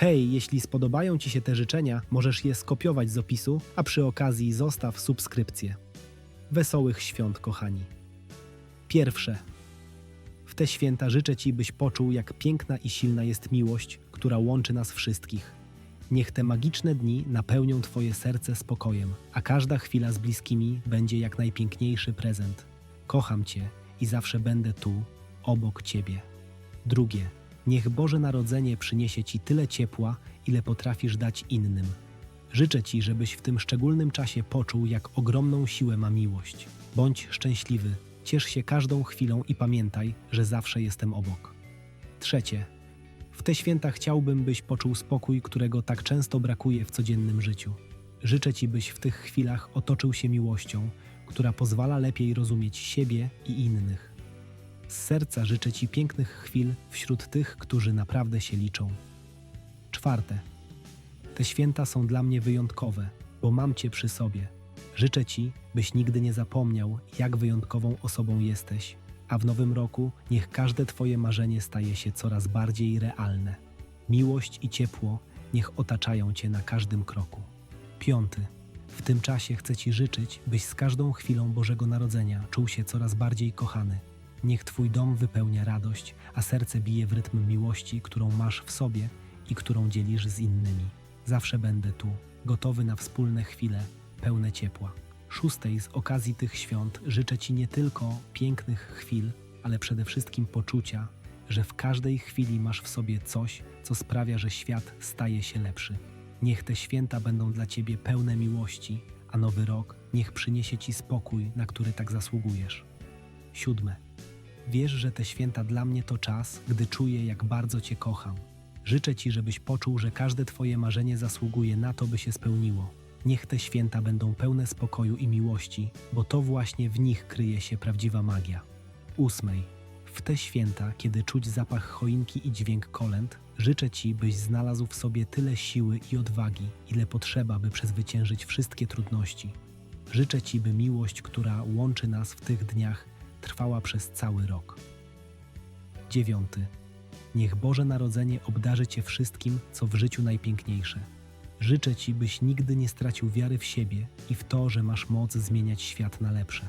Hej, jeśli spodobają Ci się te życzenia, możesz je skopiować z opisu, a przy okazji zostaw subskrypcję. Wesołych świąt, kochani. Pierwsze. W te święta życzę Ci, byś poczuł, jak piękna i silna jest miłość, która łączy nas wszystkich. Niech te magiczne dni napełnią Twoje serce spokojem, a każda chwila z bliskimi będzie jak najpiękniejszy prezent. Kocham Cię i zawsze będę tu, obok Ciebie. Drugie. Niech Boże Narodzenie przyniesie Ci tyle ciepła, ile potrafisz dać innym. Życzę Ci, żebyś w tym szczególnym czasie poczuł, jak ogromną siłę ma miłość. Bądź szczęśliwy, ciesz się każdą chwilą i pamiętaj, że zawsze jestem obok. Trzecie. W te święta chciałbym, byś poczuł spokój, którego tak często brakuje w codziennym życiu. Życzę Ci, byś w tych chwilach otoczył się miłością, która pozwala lepiej rozumieć siebie i innych. Z serca życzę Ci pięknych chwil wśród tych, którzy naprawdę się liczą. Czwarte. Te święta są dla mnie wyjątkowe, bo mam Cię przy sobie. Życzę Ci, byś nigdy nie zapomniał, jak wyjątkową osobą jesteś, a w nowym roku niech każde Twoje marzenie staje się coraz bardziej realne. Miłość i ciepło niech otaczają Cię na każdym kroku. Piąty. W tym czasie chcę Ci życzyć, byś z każdą chwilą Bożego Narodzenia czuł się coraz bardziej kochany. Niech Twój dom wypełnia radość, a serce bije w rytm miłości, którą masz w sobie i którą dzielisz z innymi. Zawsze będę tu, gotowy na wspólne chwile, pełne ciepła. Szóstej z okazji tych świąt życzę Ci nie tylko pięknych chwil, ale przede wszystkim poczucia, że w każdej chwili masz w sobie coś, co sprawia, że świat staje się lepszy. Niech te święta będą dla Ciebie pełne miłości, a nowy rok niech przyniesie Ci spokój, na który tak zasługujesz. Siódme. Wiesz, że te święta dla mnie to czas, gdy czuję, jak bardzo Cię kocham. Życzę Ci, żebyś poczuł, że każde Twoje marzenie zasługuje na to, by się spełniło. Niech te święta będą pełne spokoju i miłości, bo to właśnie w nich kryje się prawdziwa magia. Ósmej. W te święta, kiedy czuć zapach choinki i dźwięk kolęd, życzę Ci, byś znalazł w sobie tyle siły i odwagi, ile potrzeba, by przezwyciężyć wszystkie trudności. Życzę Ci, by miłość, która łączy nas w tych dniach, trwała przez cały rok. Dziewiąty. Niech Boże Narodzenie obdarzy Cię wszystkim, co w życiu najpiękniejsze. Życzę Ci, byś nigdy nie stracił wiary w siebie i w to, że masz moc zmieniać świat na lepsze.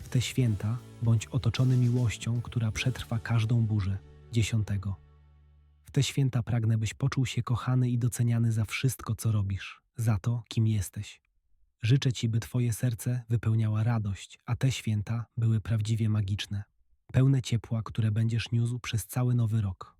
W te święta bądź otoczony miłością, która przetrwa każdą burzę. Dziesiątego. W te święta pragnę, byś poczuł się kochany i doceniany za wszystko, co robisz, za to, kim jesteś. Życzę Ci, by Twoje serce wypełniała radość, a te święta były prawdziwie magiczne, pełne ciepła, które będziesz niósł przez cały nowy rok.